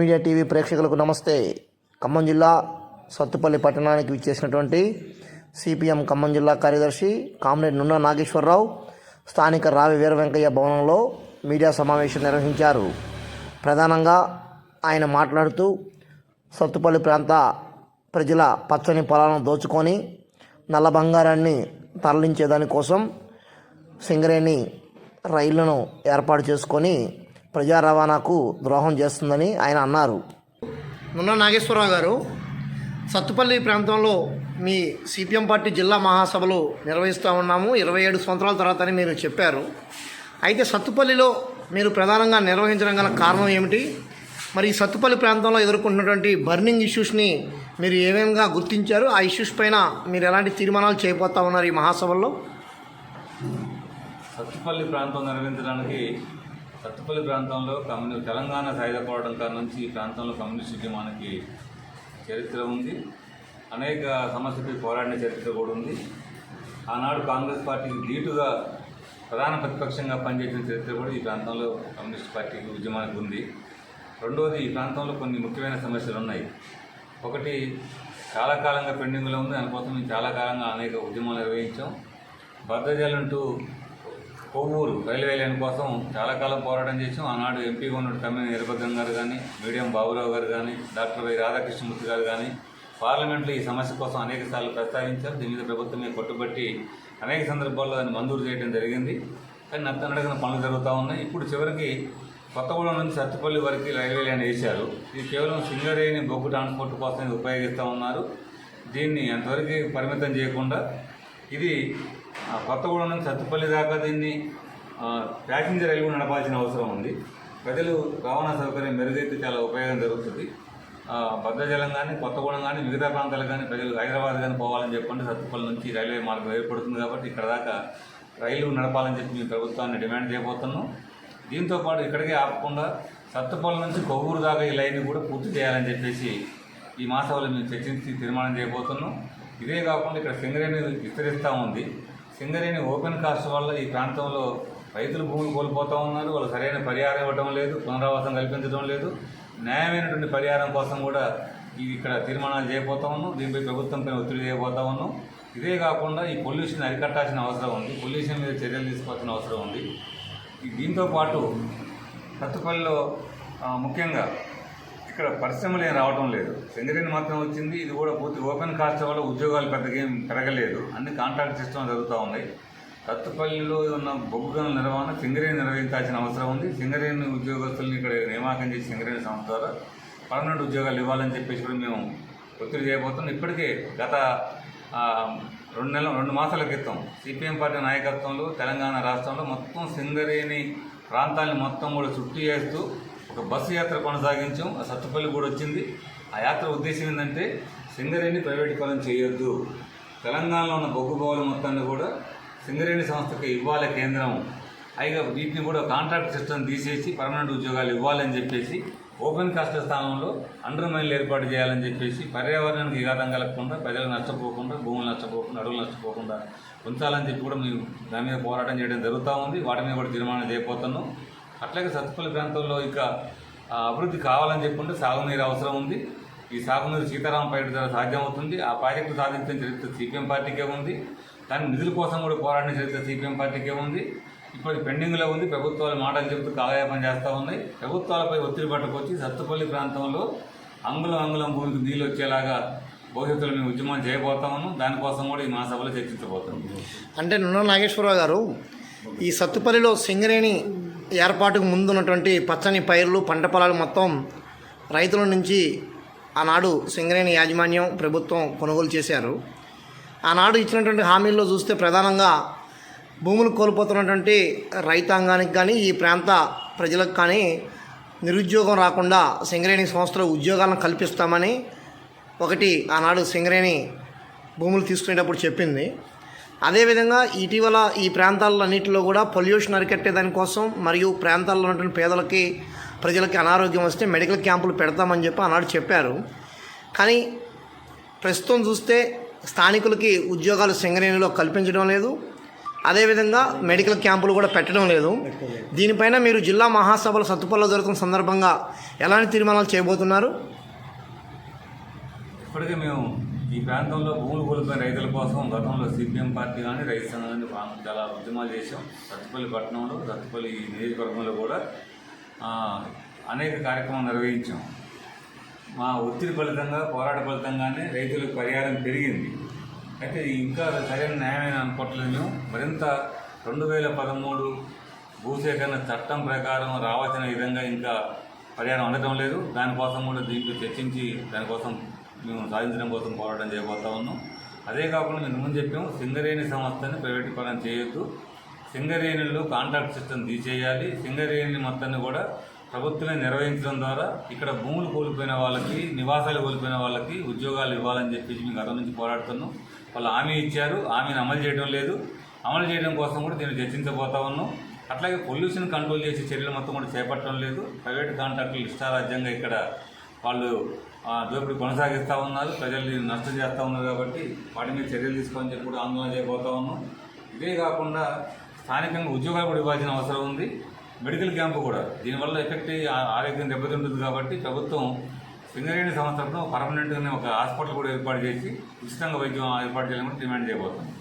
Media TV ప్రేక్షకులకు నమస్తే. ఖమ్మం జిల్లా సత్తుపల్లి పట్టణానికి విచ్చేసినటువంటి సిపిఎం ఖమ్మం జిల్లా కార్యదర్శి కామ్రేడ్ నున్న నాగేశ్వరరావు స్థానిక రావి వీర వెంకయ్య భవనంలో మీడియా సమావేశం నిర్వహించారు. ప్రధానంగా ఆయన మాట్లాడుతూ సత్తుపల్లి ప్రాంత ప్రజల పచ్చని పొలాలను దోచుకొని నల్ల బంగారాన్ని తరలించేదానికోసం సింగరేణి రైళ్ళను ఏర్పాటు చేసుకొని ప్రజా రవాణాకు ద్రోహం చేస్తుందని ఆయన అన్నారు. నున్న నాగేశ్వరరావు గారు సత్తుపల్లి ప్రాంతంలో మీ సిపిఎం పార్టీ జిల్లా మహాసభలు నిర్వహిస్తూ ఉన్నాము. ఇరవై ఏడు సంవత్సరాల తర్వాత అని మీరు చెప్పారు. అయితే సత్తుపల్లిలో మీరు ప్రధానంగా నిర్వహించడం గల కారణం ఏమిటి? మరి ఈ సత్తుపల్లి ప్రాంతంలో ఎదుర్కొంటున్నటువంటి బర్నింగ్ ఇష్యూస్ని మీరు ఏమేమిగా గుర్తించారు? ఆ ఇష్యూస్ పైన మీరు ఎలాంటి తీర్మానాలు చేయబోతా ఉన్నారు ఈ మహాసభల్లో? సత్తుపల్లి ప్రాంతం నిర్వహించడానికి సత్తుపల్లి ప్రాంతంలో కమ్యూని తెలంగాణ సాయుధ పోరాటం కాడ నుంచి ఈ ప్రాంతంలో కమ్యూనిస్ట్ ఉద్యమానికి చరిత్ర ఉంది. అనేక సమస్యలపై పోరాడిన చరిత్ర కూడా ఉంది. ఆనాడు కాంగ్రెస్ పార్టీకి ధీటుగా ప్రధాన ప్రతిపక్షంగా పనిచేసిన చరిత్ర కూడా ఈ ప్రాంతంలో కమ్యూనిస్ట్ పార్టీకి ఉద్యమానికి ఉంది. రెండవది ఈ ప్రాంతంలో కొన్ని ముఖ్యమైన సమస్యలు ఉన్నాయి. ఒకటి చాలా కాలంగా పెండింగ్లో ఉంది. దానికోసం మేము చాలా కాలంగా అనేక ఉద్యమాలు నిర్వహించాం. భద్రజలంటూ కొవ్వూరు రైల్వే లైన్ కోసం చాలా కాలం పోరాటం చేసాం ఆనాడు ఎంపీగా ఉన్న తమ్మిన వీరభద్రం గారు కానీ మీడియం బాబురావు గారు కానీ డాక్టర్ వై రాధాకృష్ణమూర్తి గారు కానీ పార్లమెంట్లో ఈ సమస్య కోసం అనేక సార్లు ప్రస్తావించారు. దీని మీద ప్రభుత్వమే కొట్టుబట్టి అనేక సందర్భాల్లో దాన్ని మంజూరు చేయడం జరిగింది. కానీ నత్తనడగన పనులు జరుగుతూ ఉన్నాయి. ఇప్పుడు చివరికి కొత్తగూడెం నుంచి సత్తుపల్లి వరకు రైల్వే లైన్ వేశారు. ఇది కేవలం సింగరేణి బొగ్గు ట్రాన్స్పోర్ట్ కోసం ఉపయోగిస్తూ ఉన్నారు. దీన్ని అంతవరకు పరిమితం చేయకుండా ఇది కొత్తగూడెం నుంచి సత్తుపల్లి దాకా దీన్ని ప్యాసింజర్ రైలు నడపాల్సిన అవసరం ఉంది. ప్రజలు రవాణా సౌకర్యం మెరుగైతే చాలా ఉపయోగం జరుగుతుంది. ఆ, భద్రాచలం కానీ కొత్తగూడెం కానీ మిగతా ప్రాంతాలకు కానీ ప్రజలు హైదరాబాద్ కానీ పోవాలని చెప్పండి. సత్తుపల్లి నుంచి రైల్వే మార్గం ఏర్పడుతుంది కాబట్టి ఇక్కడ దాకా రైలు నడపాలని చెప్పి మేము ప్రభుత్వాన్ని డిమాండ్ చేయబోతున్నాం. దీంతో పాటు ఇక్కడికే ఆపకుండా సత్తుపల్లి నుంచి కొవ్వూరు దాకా ఈ లైన్ కూడా పూర్తి చేయాలని చెప్పేసి ఈ మాసంలో మేము చర్చించి తీర్మానం చేయబోతున్నాం. ఇదే కాకుండా ఇక్కడ సింగరేణి విస్తరిస్తూ ఉంది. సింగరేణి ఓపెన్ కాస్ట్ వల్ల ఈ ప్రాంతంలో రైతులు భూములు కోల్పోతూ ఉన్నారు. వాళ్ళు సరైన పరిహారం ఇవ్వడం లేదు పునరావాసం కల్పించడం లేదు. న్యాయమైనటువంటి పరిహారం కోసం కూడా ఇది ఇక్కడ తీర్మానాలు చేయబోతా ఉన్నాం. దీనిపై ప్రభుత్వంపై ఒత్తిడి చేయబోతా ఉన్నాం. ఇదే కాకుండా ఈ పొల్యూషన్ అరికట్టాల్సిన అవసరం ఉంది. పొల్యూషన్ మీద చర్యలు తీసుకోవాల్సిన అవసరం ఉంది. దీంతో పాటు సత్తుపల్లిలో ముఖ్యంగా ఇక్కడ పరిశ్రమలు ఏం రావడం లేదు. సింగరేణి మాత్రం వచ్చింది ఇది కూడా పూర్తి ఓపెన్ కాస్ట్ వల్ల ఉద్యోగాలు పెద్దగా ఏం పెరగలేదు. అన్ని కాంట్రాక్ట్ సిస్టమ్ జరుగుతూ ఉన్నాయి. తత్తుపల్లిలో ఉన్న బొగ్గు గనుల నిర్వహణ సింగరేణి నిర్వహించాల్సిన అవసరం ఉంది. సింగరేణి ఉద్యోగస్తులను ఇక్కడ నియామకం చేసి సింగరేణి సంస్థ ద్వారా పర్మనెంట్ ఉద్యోగాలు ఇవ్వాలని చెప్పేసి కూడా మేము ఒత్తిడి చేయబోతున్నాం. ఇప్పటికే గత రెండు నెలల రెండు మాసాల క్రితం సిపిఎం పార్టీ నాయకత్వంలో తెలంగాణ రాష్ట్రంలో మొత్తం సింగరేణి ప్రాంతాన్ని మొత్తం కూడా చుట్టూ చేస్తూ ఒక బస్సు యాత్ర కొనసాగించాం. ఆ సత్తుపల్లి కూడా వచ్చింది. ఆ యాత్ర ఉద్దేశం ఏంటంటే సింగరేణి ప్రైవేటీకరణ చేయొద్దు. తెలంగాణలో ఉన్న బొగ్గు బావుల మొత్తాన్ని కూడా సింగరేణి సంస్థకి ఇవ్వాలి కేంద్రం. పైగా వీటిని కూడా కాంట్రాక్ట్ సిస్టమ్ తీసేసి పర్మనెంట్ ఉద్యోగాలు ఇవ్వాలని చెప్పేసి ఓపెన్ కాస్ట్ స్థానంలో అండర్ మైన్లు ఏర్పాటు చేయాలని చెప్పేసి పర్యావరణానికి విఘాతం కలగకుండా ప్రజలు నష్టపోకుండా భూములు నష్టపోకుండా అడవులు నష్టపోకుండా ఉంచాలని చెప్పి కూడా మేము దాని మీద పోరాటం చేయడం జరుగుతూ ఉంది. వాటి మీద కూడా తీర్మానం చేయబోతున్నాం. అట్లాగే సత్తుపల్లి ప్రాంతంలో ఇక అభివృద్ధి కావాలని చెప్పుకుంటే సాగునీరు అవసరం ఉంది. ఈ సాగునీరు సీతారాం ప్రాజెక్టు ద్వారా సాధ్యమవుతుంది. ఆ ప్రాజెక్టు సాధించిన చరిత్ర సిపిఎం పార్టీకే ఉంది. దాని నిధుల కోసం కూడా పోరాడిన చరిత్ర సిపిఎం పార్టీకే ఉంది. ఇప్పుడు పెండింగ్లో ఉంది. ప్రభుత్వాలు మాటలు చెబుతూ కాలయాపన చేస్తూ ఉన్నాయి. ప్రభుత్వాలపై ఒత్తిడి పట్టుకొచ్చి సత్తుపల్లి ప్రాంతంలో అంగుళం అంగుళం భూమికి నీళ్ళు వచ్చేలాగా భవిష్యత్తులో మేము ఉద్యమం చేయబోతాము దానికోసం కూడా ఈ మా సభలో చర్చించబోతున్నాం. అంటే నున్న నాగేశ్వరరావు గారు ఈ సత్తుపల్లిలో సింగరేణి ఏర్పాటుకు ముందున్నటువంటి పచ్చని పైర్లు పంట పొలాలు మొత్తం రైతుల నుంచి ఆనాడు సింగరేణి యాజమాన్యం ప్రభుత్వం కొనుగోలు చేశారు. ఆనాడు ఇచ్చినటువంటి హామీల్లో చూస్తే ప్రధానంగా భూములు కోల్పోతున్నటువంటి రైతాంగానికి కానీ ఈ ప్రాంత ప్రజలకు కానీ నిరుద్యోగం రాకుండా సింగరేణి సంస్థలో ఉద్యోగాలను కల్పిస్తామని ఒకటి ఆనాడు సింగరేణి భూములు తీసుకునేటప్పుడు చెప్పింది. అదేవిధంగా ఇటీవల ఈ ప్రాంతాలన్నింటిలో కూడా పొల్యూషన్ అరికట్టే దానికోసం మరియు ప్రాంతాల్లో ఉన్నటువంటి పేదలకి ప్రజలకి అనారోగ్యం వస్తే మెడికల్ క్యాంపులు పెడతామని చెప్పి ఆనాడు చెప్పారు. కానీ ప్రస్తుతం చూస్తే స్థానికులకి ఉద్యోగాలు సింగరేణిలో కల్పించడం లేదు. అదేవిధంగా మెడికల్ క్యాంపులు కూడా పెట్టడం లేదు. దీనిపైన మీరు జిల్లా మహాసభలు సత్తుపల్లో జరుగుతున్న సందర్భంగా ఎలాంటి తీర్మానాలు చేయబోతున్నారు? ఇప్పటికే మేము ఈ ప్రాంతంలో భూములు కోల్పోయిన రైతుల కోసం గతంలో సిపిఎం పార్టీ కానీ రైతు సంఘాన్ని చాలా ఉద్యమాలు చేశాం. సత్తుపల్లి పట్టణంలో సత్తుపల్లి నియోజకవర్గంలో కూడా అనేక కార్యక్రమాలు నిర్వహించాం. మా ఒత్తిడి ఫలితంగా పోరాట ఫలితంగానే రైతులకు పరిహారం పెరిగింది. అయితే ఇంకా సరైన న్యాయమైన అనుకోవట్లేదు మేము. మరింత రెండు వేల పదమూడు భూసేకరణ చట్టం ప్రకారం రావాల్సిన విధంగా ఇంకా పరిహారం అందడం లేదు. దానికోసం కూడా దీంట్లో చర్చించి దానికోసం మేము సాధించడం కోసం పోరాటం చేయబోతా ఉన్నాం. అదే కాకుండా మేము ముందు చెప్పాము సింగరేణి సంస్థని ప్రైవేటీకరణ చేయొద్దు. సింగరేణిలో కాంట్రాక్ట్ సిస్టమ్ తీసేయాలి. సింగరేణి మొత్తాన్ని కూడా ప్రభుత్వమే నిర్వహించడం ద్వారా ఇక్కడ భూములు కోల్పోయిన వాళ్ళకి నివాసాలు కోల్పోయిన వాళ్ళకి ఉద్యోగాలు ఇవ్వాలని చెప్పేసి మేము గతం నుంచి పోరాడుతున్నాం. వాళ్ళు హామీ ఇచ్చారు. హామీని అమలు చేయడం లేదు. అమలు చేయడం కోసం కూడా దీన్ని చర్చించబోతా ఉన్నాం. అట్లాగే పొల్యూషన్ కంట్రోల్ చేసే చర్యలు మొత్తం కూడా చేపట్టడం లేదు. ప్రైవేట్ కాంట్రాక్టులు ఇష్టారాజ్యంగా ఇక్కడ వాళ్ళు ఆ, దోపిడీ కొనసాగిస్తూ ఉన్నారు ప్రజల్ని నష్టం చేస్తూ ఉన్నారు కాబట్టి వాటి మీద చర్యలు తీసుకొని చెప్పి కూడా ఆందోళన చేయబోతా ఉన్నాం. ఇదే కాకుండా స్థానికంగా ఉద్యోగాలు కూడా ఇవ్వాల్సిన అవసరం ఉంది. మెడికల్ క్యాంపు కూడా. దీనివల్ల ఎఫెక్ట్ ఆ- ఆరోగ్యం దెబ్బతింటుంది కాబట్టి ప్రభుత్వం సింగరేణి సంస్థలను పర్మనెంట్గానే ఒక హాస్పిటల్ కూడా ఏర్పాటు చేసి ఉచితంగా వైద్యం ఏర్పాటు చేయాలని డిమాండ్ చేయబోతుంది